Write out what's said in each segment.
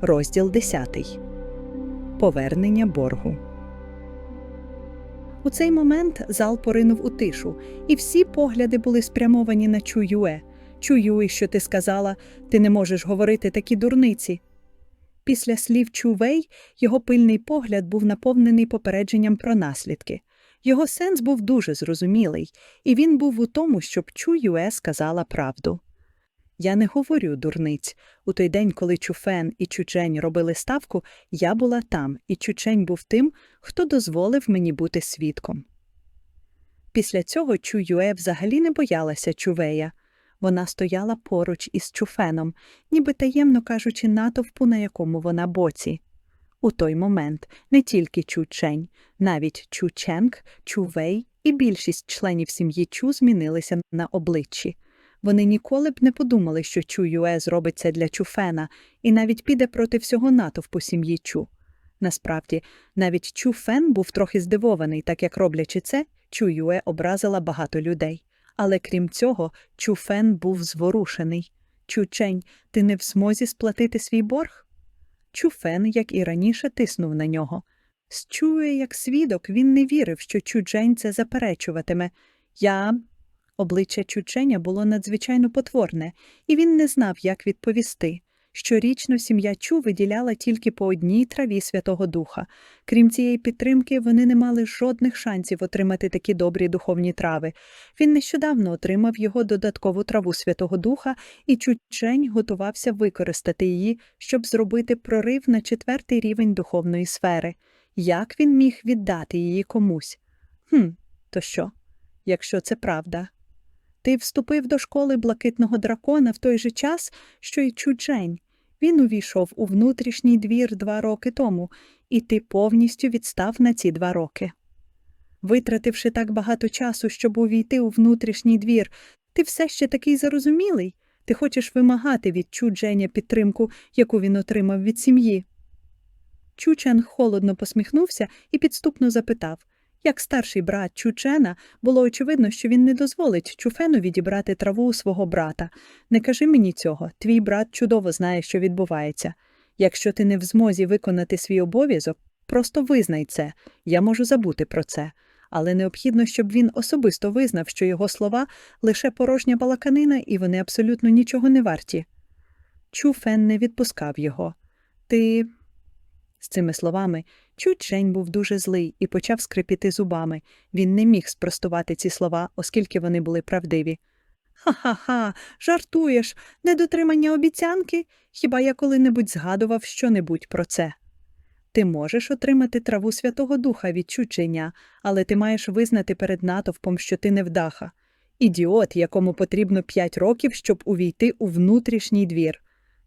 Розділ 10. Повернення боргу. У цей момент зал поринув у тишу, і всі погляди були спрямовані на Чуюе. Чую, що ти сказала, ти не можеш говорити такі дурниці. Після слів Чувей його пильний погляд був наповнений попередженням про наслідки. Його сенс був дуже зрозумілий, і він був у тому, щоб Чуюе сказала правду. Я не говорю дурниць. У той день, коли Чуфен і Чучень робили ставку, я була там, і Чучень був тим, хто дозволив мені бути свідком. Після цього Чуюе взагалі не боялася Чувея. Вона стояла поруч із Чуфеном, ніби таємно кажучи натовпу, на якому вона боці. У той момент не тільки Чучень, навіть Чученг, Чувей і більшість членів сім'ї Чу змінилися на обличчі. Вони ніколи б не подумали, що Чу Юе зробить це для Чуфена і навіть піде проти всього натовпу сім'ї Чу. Насправді, навіть Чу Фен був трохи здивований, так як роблячи це, Чу Юе образила багато людей. Але крім цього, Чу Фен був зворушений. Чу Чень, ти не в змозі сплатити свій борг? Чу Фен, як і раніше, тиснув на нього. З Чує, як свідок, він не вірив, що Чу Чень це заперечуватиме. Я. Обличчя Чученя було надзвичайно потворне, і він не знав, як відповісти. Щорічно сім'я Чу виділяла тільки по одній траві Святого Духа. Крім цієї підтримки, вони не мали жодних шансів отримати такі добрі духовні трави. Він нещодавно отримав його додаткову траву Святого Духа, і Чучень готувався використати її, щоб зробити прорив на четвертий рівень духовної сфери. Як він міг віддати її комусь? Хм, то що? Якщо це правда. Ти вступив до школи блакитного дракона в той же час, що й Чуджень. Він увійшов у внутрішній двір два роки тому, і ти повністю відстав на ці два роки. Витративши так багато часу, щоб увійти у внутрішній двір, ти все ще такий зарозумілий. Ти хочеш вимагати від Чудженя підтримку, яку він отримав від сім'ї. Чучен холодно посміхнувся і підступно запитав як старший брат Чучена, було очевидно, що він не дозволить Чуфену відібрати траву у свого брата. Не кажи мені цього, твій брат чудово знає, що відбувається. Якщо ти не в змозі виконати свій обов'язок, просто визнай це, я можу забути про це. Але необхідно, щоб він особисто визнав, що його слова лише порожня балаканина, і вони абсолютно нічого не варті. Чуфен не відпускав його. Ти. З цими словами Чучень був дуже злий і почав скрипіти зубами. Він не міг спростувати ці слова, оскільки вони були правдиві. Ха-ха-ха, жартуєш, недотримання обіцянки? Хіба я коли-небудь згадував що-небудь про це? Ти можеш отримати траву Святого Духа від чучення, але ти маєш визнати перед натовпом, що ти невдаха. Ідіот, якому потрібно п'ять років, щоб увійти у внутрішній двір.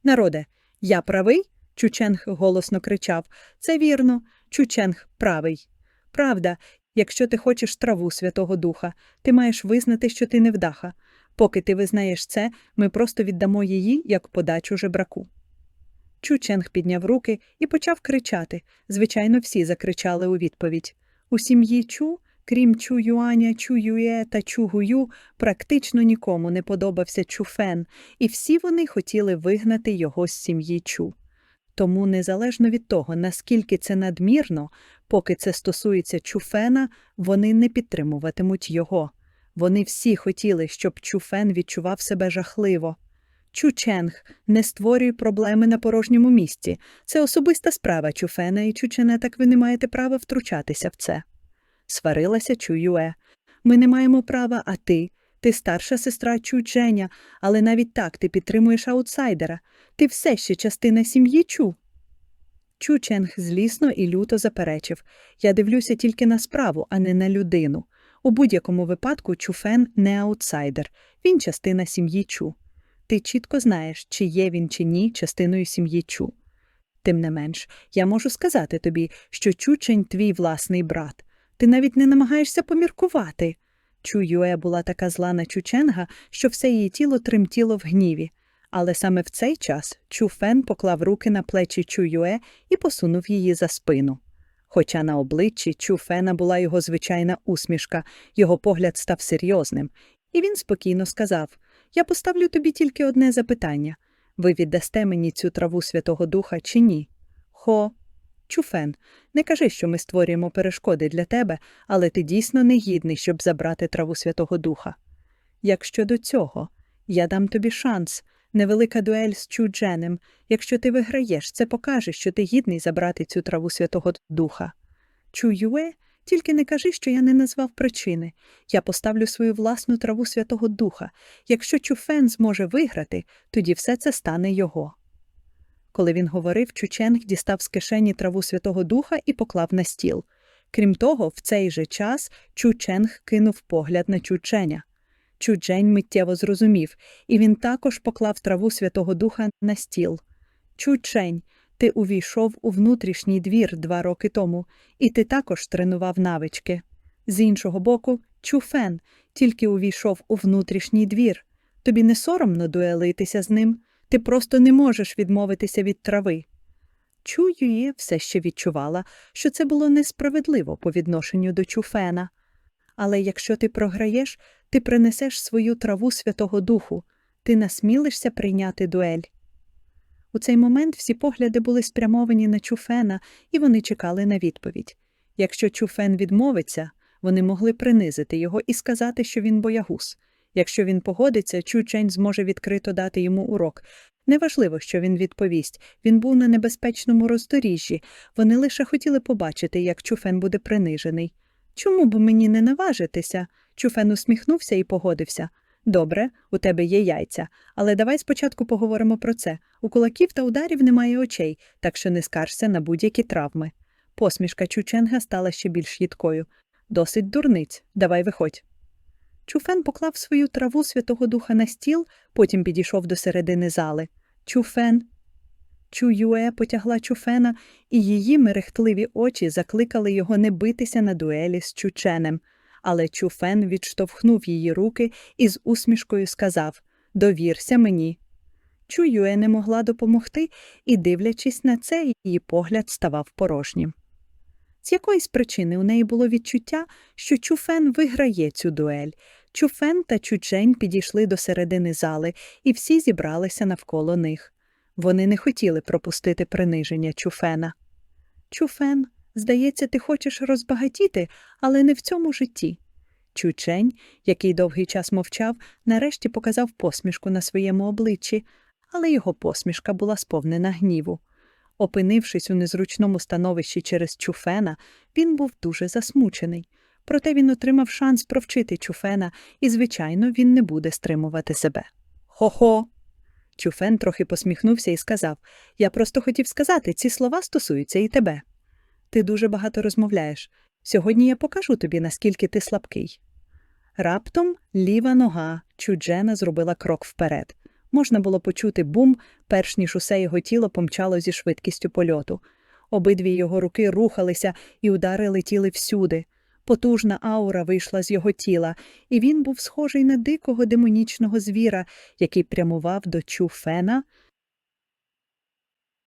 Народе, я правий? Чученг голосно кричав. Це вірно. Чученг правий. Правда, якщо ти хочеш траву Святого Духа, ти маєш визнати, що ти невдаха. Поки ти визнаєш це, ми просто віддамо її як подачу жебраку. Чученг підняв руки і почав кричати. Звичайно, всі закричали у відповідь. У сім'ї Чу, крім Чу Юаня, Чу Ює та Чу Гую, практично нікому не подобався Чуфен, і всі вони хотіли вигнати його з сім'ї Чу. Тому, незалежно від того, наскільки це надмірно, поки це стосується Чуфена, вони не підтримуватимуть його. Вони всі хотіли, щоб Чуфен відчував себе жахливо. Чученг не створюй проблеми на порожньому місці. Це особиста справа Чуфена, і Чучене, так ви не маєте права втручатися в це. Сварилася Чуюе. Ми не маємо права, а ти. Ти старша сестра Чученя, але навіть так ти підтримуєш аутсайдера. Ти все ще частина сім'ї Чу. Чу Ченг злісно і люто заперечив Я дивлюся тільки на справу, а не на людину. У будь-якому випадку Чуфен не аутсайдер, він частина сім'ї Чу. Ти чітко знаєш, чи є він чи ні частиною сім'ї Чу. Тим не менш, я можу сказати тобі, що Чучень твій власний брат. Ти навіть не намагаєшся поміркувати. Чу Юе була така зла на Чученга, що все її тіло тремтіло в гніві. Але саме в цей час Чу Фен поклав руки на плечі Чу Юе і посунув її за спину. Хоча на обличчі Чу Фена була його звичайна усмішка, його погляд став серйозним, і він спокійно сказав Я поставлю тобі тільки одне запитання Ви віддасте мені цю траву Святого Духа чи ні? Хо, Чуфен, не кажи, що ми створюємо перешкоди для тебе, але ти дійсно негідний, щоб забрати траву Святого Духа. Як щодо цього, я дам тобі шанс. Невелика дуель з Чудженем. Якщо ти виграєш, це покаже, що ти гідний забрати цю траву Святого Духа. Чуюе, тільки не кажи, що я не назвав причини. Я поставлю свою власну траву Святого Духа. Якщо Чуфен зможе виграти, тоді все це стане його. Коли він говорив, Чученг дістав з кишені траву Святого Духа і поклав на стіл. Крім того, в цей же час Чученг кинув погляд на Чученя. Чуджень миттєво зрозумів, і він також поклав траву Святого Духа на стіл. Чучень, ти увійшов у внутрішній двір два роки тому, і ти також тренував навички. З іншого боку, Чуфен тільки увійшов у внутрішній двір. Тобі не соромно дуелитися з ним, ти просто не можеш відмовитися від трави. Чуює все ще відчувала, що це було несправедливо по відношенню до Чуфена. Але якщо ти програєш, ти принесеш свою траву Святого Духу, ти насмілишся прийняти дуель. У цей момент всі погляди були спрямовані на Чуфена, і вони чекали на відповідь. Якщо Чуфен відмовиться, вони могли принизити його і сказати, що він боягуз. Якщо він погодиться, Чучень зможе відкрито дати йому урок. Неважливо, що він відповість. Він був на небезпечному роздоріжжі. Вони лише хотіли побачити, як Чуфен буде принижений. Чому б мені не наважитися? Чуфен усміхнувся і погодився. Добре, у тебе є яйця, але давай спочатку поговоримо про це. У кулаків та ударів немає очей, так що не скаржся на будь-які травми. Посмішка Чученга стала ще більш їдкою. Досить дурниць, давай виходь. Чуфен поклав свою траву Святого Духа на стіл, потім підійшов до середини зали. Чуфен. Чуюе потягла Чуфена, і її мерехтливі очі закликали його не битися на дуелі з Чученем. Але Чуфен відштовхнув її руки і з усмішкою сказав Довірся мені. Чуюе не могла допомогти, і, дивлячись на це, її погляд ставав порожнім. З якоїсь причини у неї було відчуття, що Чуфен виграє цю дуель. Чуфен та Чучень підійшли до середини зали, і всі зібралися навколо них. Вони не хотіли пропустити приниження Чуфена. Чуфен, здається, ти хочеш розбагатіти, але не в цьому житті. Чучень, який довгий час мовчав, нарешті показав посмішку на своєму обличчі, але його посмішка була сповнена гніву. Опинившись у незручному становищі через Чуфена, він був дуже засмучений. Проте він отримав шанс провчити Чуфена, і, звичайно, він не буде стримувати себе. Хо-хо. Чуфен трохи посміхнувся і сказав Я просто хотів сказати, ці слова стосуються і тебе. Ти дуже багато розмовляєш. Сьогодні я покажу тобі, наскільки ти слабкий. Раптом ліва нога Чуджена зробила крок вперед. Можна було почути бум, перш ніж усе його тіло помчало зі швидкістю польоту. Обидві його руки рухалися, і удари летіли всюди. Потужна аура вийшла з його тіла, і він був схожий на дикого демонічного звіра, який прямував до Чуфена,